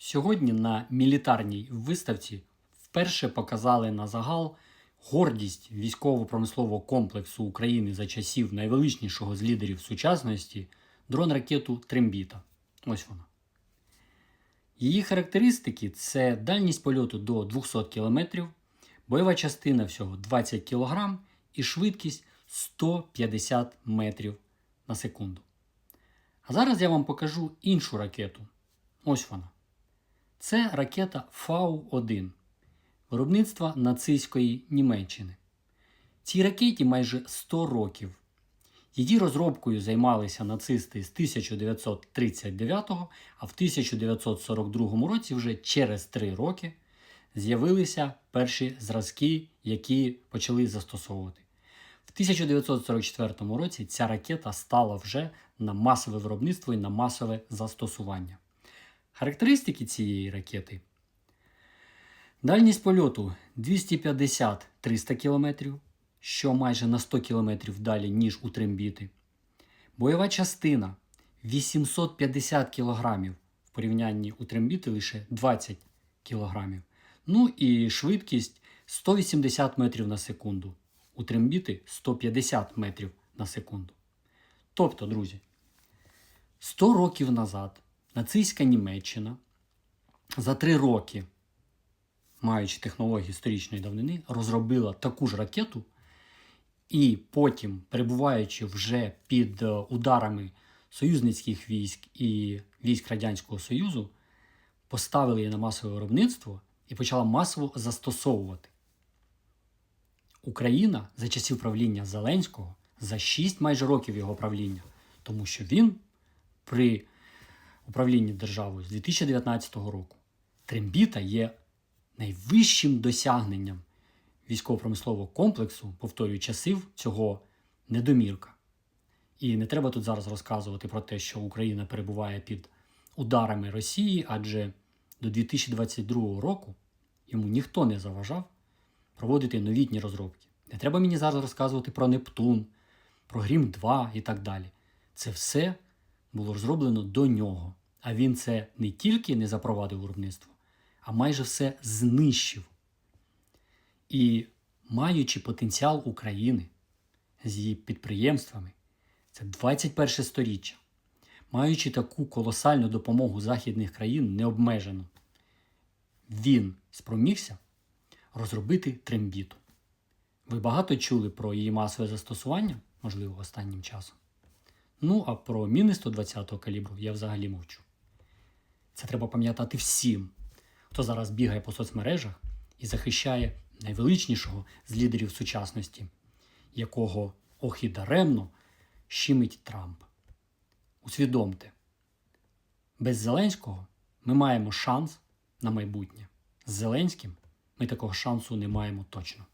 Сьогодні на мілітарній виставці вперше показали на загал гордість військово-промислового комплексу України за часів найвеличнішого з лідерів сучасності дрон-ракету Трембіта. Ось вона. Її характеристики це дальність польоту до 200 км, бойова частина всього 20 кг і швидкість 150 метрів на секунду. А зараз я вам покажу іншу ракету. Ось вона. Це ракета Фау-1 виробництва нацистської Німеччини. Цій ракеті майже 100 років. Її розробкою займалися нацисти з 1939, а в 1942 році, вже через 3 роки, з'явилися перші зразки, які почали застосовувати. В 1944 році ця ракета стала вже на масове виробництво і на масове застосування. Характеристики цієї ракети. Дальність польоту 250-300 км, що майже на 100 км далі, ніж у трембіти. Бойова частина 850 кг в порівнянні у трембіти лише 20 кг. Ну і швидкість 180 метрів на секунду. У трембіти 150 метрів на секунду. Тобто, друзі, 100 років назад нацистська Німеччина за 3 роки, маючи технології історичної давнини, розробила таку ж ракету, і потім, перебуваючи вже під е, ударами союзницьких військ і військ Радянського Союзу, поставили її на масове виробництво і почала масово застосовувати. Україна за часів правління Зеленського за 6 майже років його правління, тому що він при управлінні державою з 2019 року Трембіта є найвищим досягненням військово-промислового комплексу, повторюю, часів цього недомірка. І не треба тут зараз розказувати про те, що Україна перебуває під ударами Росії, адже до 2022 року йому ніхто не заважав проводити новітні розробки. Не треба мені зараз розказувати про Нептун, про Грім 2 і так далі. Це все було розроблено до нього. А він це не тільки не запровадив виробництво, а майже все знищив. І маючи потенціал України з її підприємствами, це 21 сторіччя, маючи таку колосальну допомогу західних країн необмежену, він спромігся розробити трембіту. Ви багато чули про її масове застосування, можливо, останнім часом. Ну, а про міни 120-го калібру я взагалі мовчу. Це треба пам'ятати всім, хто зараз бігає по соцмережах і захищає найвеличнішого з лідерів сучасності, якого ох і даремно щимить Трамп. Усвідомте, без Зеленського ми маємо шанс на майбутнє. З Зеленським ми такого шансу не маємо точно.